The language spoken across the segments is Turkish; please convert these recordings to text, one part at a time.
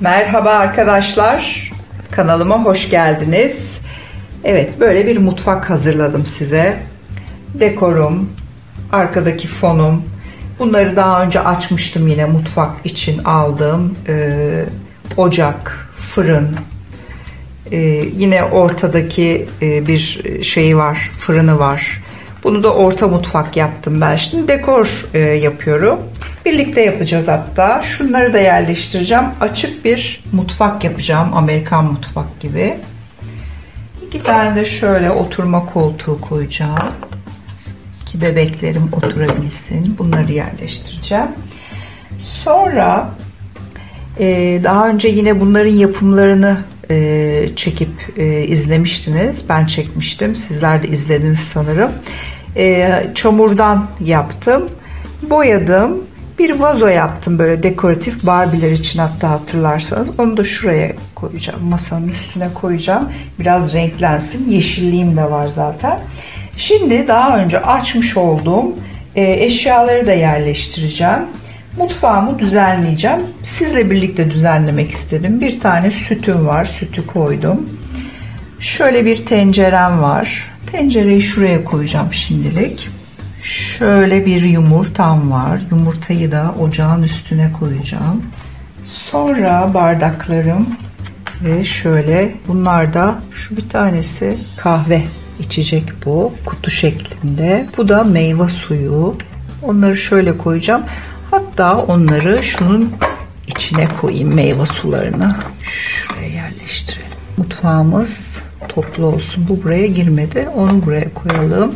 Merhaba arkadaşlar. Kanalıma hoş geldiniz. Evet, böyle bir mutfak hazırladım size. Dekorum, arkadaki fonum. Bunları daha önce açmıştım yine mutfak için aldığım e, ocak, fırın. E, yine ortadaki e, bir şeyi var, fırını var. Bunu da orta mutfak yaptım ben. Şimdi dekor e, yapıyorum. Birlikte yapacağız hatta. Şunları da yerleştireceğim. Açık bir mutfak yapacağım. Amerikan mutfak gibi. İki tane de şöyle oturma koltuğu koyacağım. Ki bebeklerim oturabilsin. Bunları yerleştireceğim. Sonra e, daha önce yine bunların yapımlarını e, çekip e, izlemiştiniz. Ben çekmiştim. Sizler de izlediniz sanırım. Çamurdan yaptım. Boyadım. Bir vazo yaptım böyle dekoratif Barbie'ler için hatta hatırlarsanız. Onu da şuraya koyacağım. Masanın üstüne koyacağım. Biraz renklensin. Yeşilliğim de var zaten. Şimdi daha önce açmış olduğum e, eşyaları da yerleştireceğim. Mutfağımı düzenleyeceğim. Sizle birlikte düzenlemek istedim. Bir tane sütüm var. Sütü koydum. Şöyle bir tencerem var. Tencereyi şuraya koyacağım şimdilik. Şöyle bir yumurtam var. Yumurtayı da ocağın üstüne koyacağım. Sonra bardaklarım ve şöyle bunlar da şu bir tanesi kahve içecek bu kutu şeklinde. Bu da meyve suyu. Onları şöyle koyacağım. Hatta onları şunun içine koyayım meyve sularını. Şuraya yerleştirelim. Mutfağımız toplu olsun. Bu buraya girmedi. Onu buraya koyalım.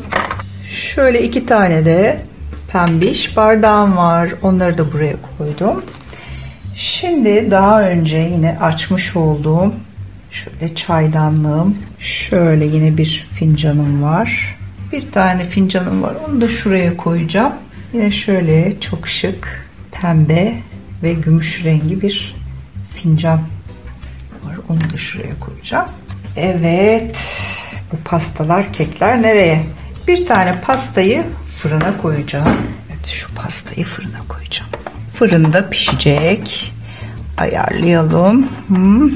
Şöyle iki tane de pembiş bardağım var. Onları da buraya koydum. Şimdi daha önce yine açmış olduğum şöyle çaydanlığım. Şöyle yine bir fincanım var. Bir tane fincanım var. Onu da şuraya koyacağım. Yine şöyle çok şık pembe ve gümüş rengi bir fincan var. Onu da şuraya koyacağım. Evet. Bu pastalar, kekler nereye? Bir tane pastayı fırına koyacağım. Evet, şu pastayı fırına koyacağım. Fırında pişecek. Ayarlayalım. Hmm.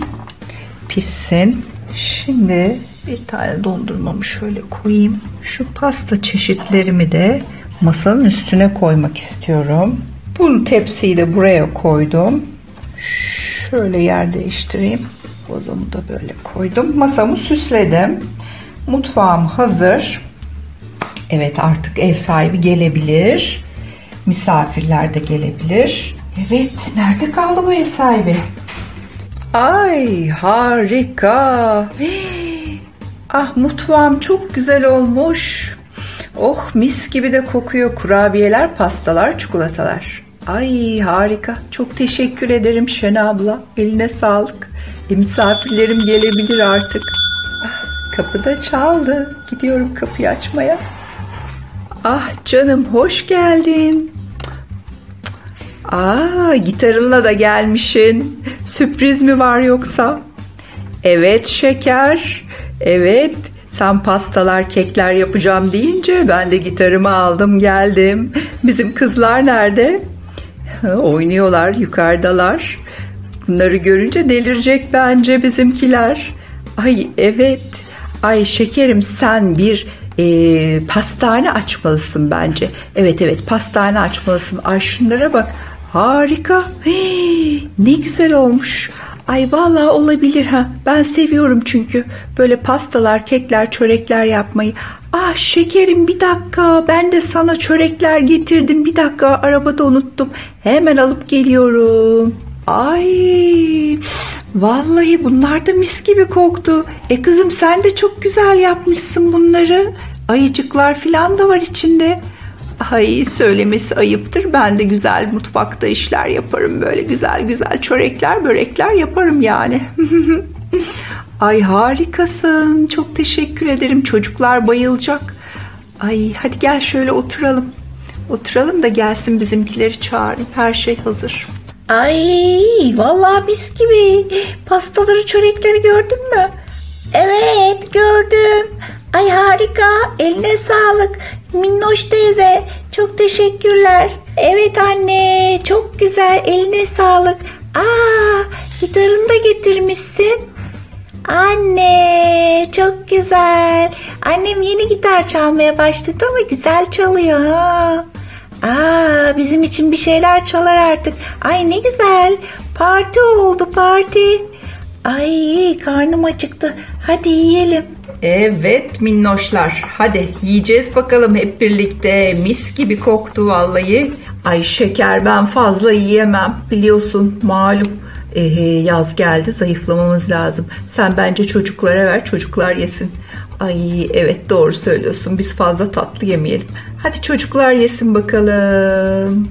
Pişsin. Şimdi bir tane dondurmamı şöyle koyayım. Şu pasta çeşitlerimi de masanın üstüne koymak istiyorum. Bu tepsiyi de buraya koydum. Şöyle yer değiştireyim. Bozumu da böyle koydum. Masamı süsledim. Mutfağım hazır. Evet artık ev sahibi gelebilir. Misafirler de gelebilir. Evet nerede kaldı bu ev sahibi? Ay harika. Ah mutfağım çok güzel olmuş. Oh mis gibi de kokuyor kurabiyeler, pastalar, çikolatalar. Ay harika. Çok teşekkür ederim Şen abla. Eline sağlık. E, misafirlerim gelebilir artık. Ah, kapıda çaldı. Gidiyorum kapıyı açmaya. Ah canım hoş geldin. Aa gitarınla da gelmişsin. Sürpriz mi var yoksa? Evet şeker. Evet sen pastalar, kekler yapacağım deyince ben de gitarımı aldım geldim. Bizim kızlar nerede? Oynuyorlar, yukarıdalar. Bunları görünce delirecek bence bizimkiler. Ay evet. Ay şekerim sen bir e, pastane açmalısın bence. Evet evet pastane açmalısın. Ay şunlara bak. Harika. Hii, ne güzel olmuş. Ay vallahi olabilir ha. Ben seviyorum çünkü böyle pastalar, kekler, çörekler yapmayı. Ah şekerim bir dakika ben de sana çörekler getirdim. Bir dakika arabada unuttum. Hemen alıp geliyorum. Ay vallahi bunlar da mis gibi koktu. E kızım sen de çok güzel yapmışsın bunları. Ayıcıklar falan da var içinde. Ay söylemesi ayıptır. Ben de güzel mutfakta işler yaparım. Böyle güzel güzel çörekler, börekler yaparım yani. Ay harikasın. Çok teşekkür ederim. Çocuklar bayılacak. Ay hadi gel şöyle oturalım. Oturalım da gelsin bizimkileri çağırayım. Her şey hazır. Ay vallahi mis gibi. Pastaları, çörekleri gördün mü? Evet gördüm. Ay harika. Eline sağlık. Minnoş teyze. Çok teşekkürler. Evet anne. Çok güzel. Eline sağlık. Aa gitarını da getirmişsin. Anne çok güzel. Annem yeni gitar çalmaya başladı ama güzel çalıyor ha. Aa, bizim için bir şeyler çalar artık. Ay ne güzel. Parti oldu parti. Ay karnım acıktı. Hadi yiyelim. Evet minnoşlar hadi yiyeceğiz bakalım hep birlikte mis gibi koktu vallahi. Ay şeker ben fazla yiyemem biliyorsun malum ee, yaz geldi zayıflamamız lazım. Sen bence çocuklara ver çocuklar yesin. Ay evet doğru söylüyorsun biz fazla tatlı yemeyelim. Hadi çocuklar yesin bakalım.